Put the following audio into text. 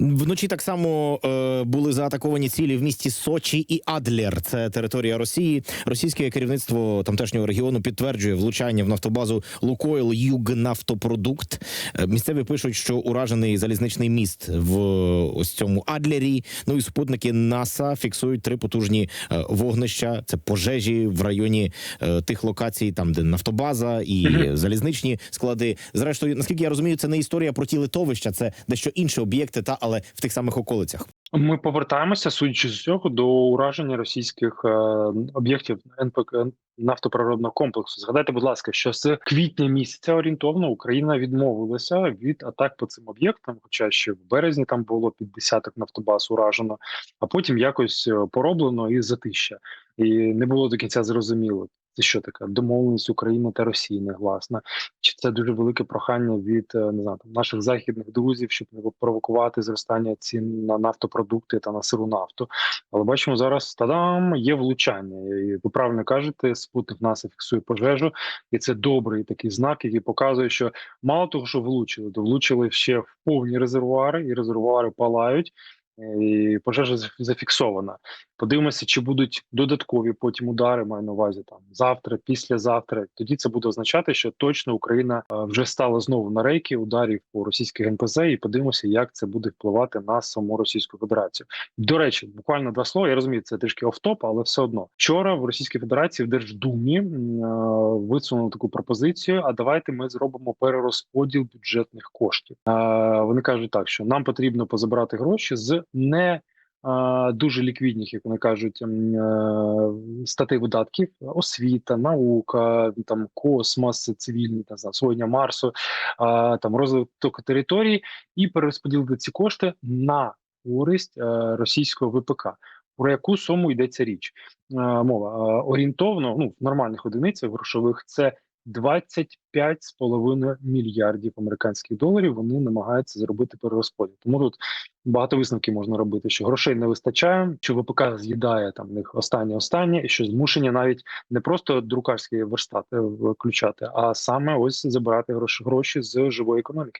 Вночі так само е, були заатаковані цілі в місті Сочі і Адлер. Це територія Росії. Російське керівництво тамтешнього регіону підтверджує влучання в нафтобазу Лукойл Югнафтопродукт. Е, Місцеві пишуть, що уражений залізничний міст в ось цьому Адлері. Ну і супутники НАСА фіксують три потужні е, вогнища. Це пожежі в районі е, тих локацій, там де нафтобаза і Мгм. залізничні склади. Зрештою, наскільки я розумію, це не історія про ті литовища, це дещо інші об'єкти, та але в тих самих околицях. Ми повертаємося, судячи з цього, до ураження російських е, об'єктів НПК нафтопроробного комплексу. Згадайте, будь ласка, що з квітня місяця орієнтовно Україна відмовилася від атак по цим об'єктам, хоча ще в березні там було під десяток нафтобаз уражено, а потім якось е, пороблено і затища. І не було до кінця зрозуміло. Що таке домовленість України та Росії негласна? Чи це дуже велике прохання від е, не знаю там наших західних друзів, щоб не провокувати зростання цін на нафтопродукти та на сиру нафту? Але бачимо зараз тадам є влучання. І ви правильно кажете, спутник НАСА фіксує пожежу, і це добрий такий знак, який показує, що мало того, що влучили, то влучили ще в повні резервуари, і резервуари палають. І пожежа заф- зафіксована. Подивимося, чи будуть додаткові потім удари. Маю на увазі там завтра, післязавтра. Тоді це буде означати, що точно Україна е, вже стала знову на рейки ударів по російських НПЗ, і подивимося, як це буде впливати на саму Російську Федерацію. До речі, буквально два слова. Я розумію, це трішки офтоп, але все одно вчора в Російській Федерації в Держдумі е, висунули таку пропозицію. А давайте ми зробимо перерозподіл бюджетних коштів. Е, Вони кажуть так, що нам потрібно позабрати гроші з не дуже ліквідних, як вони кажуть, м, е, статей видатків: освіта, наука, там космос, цивільні та освоєння Марсу, там розвиток території, і перерозподілити ці кошти на користь е, російського ВПК. Про яку суму йдеться річ? Е, Мова орієнтовно, ну в нормальних одиницях грошових це 25,5 мільярдів американських доларів. Вони намагаються зробити перерозподіл. Тому тут багато висновків можна робити, що грошей не вистачає, що ВПК з'їдає там них останнє останнє, і що змушені навіть не просто друкарські верстати включати, а саме ось забирати гроші гроші з живої економіки.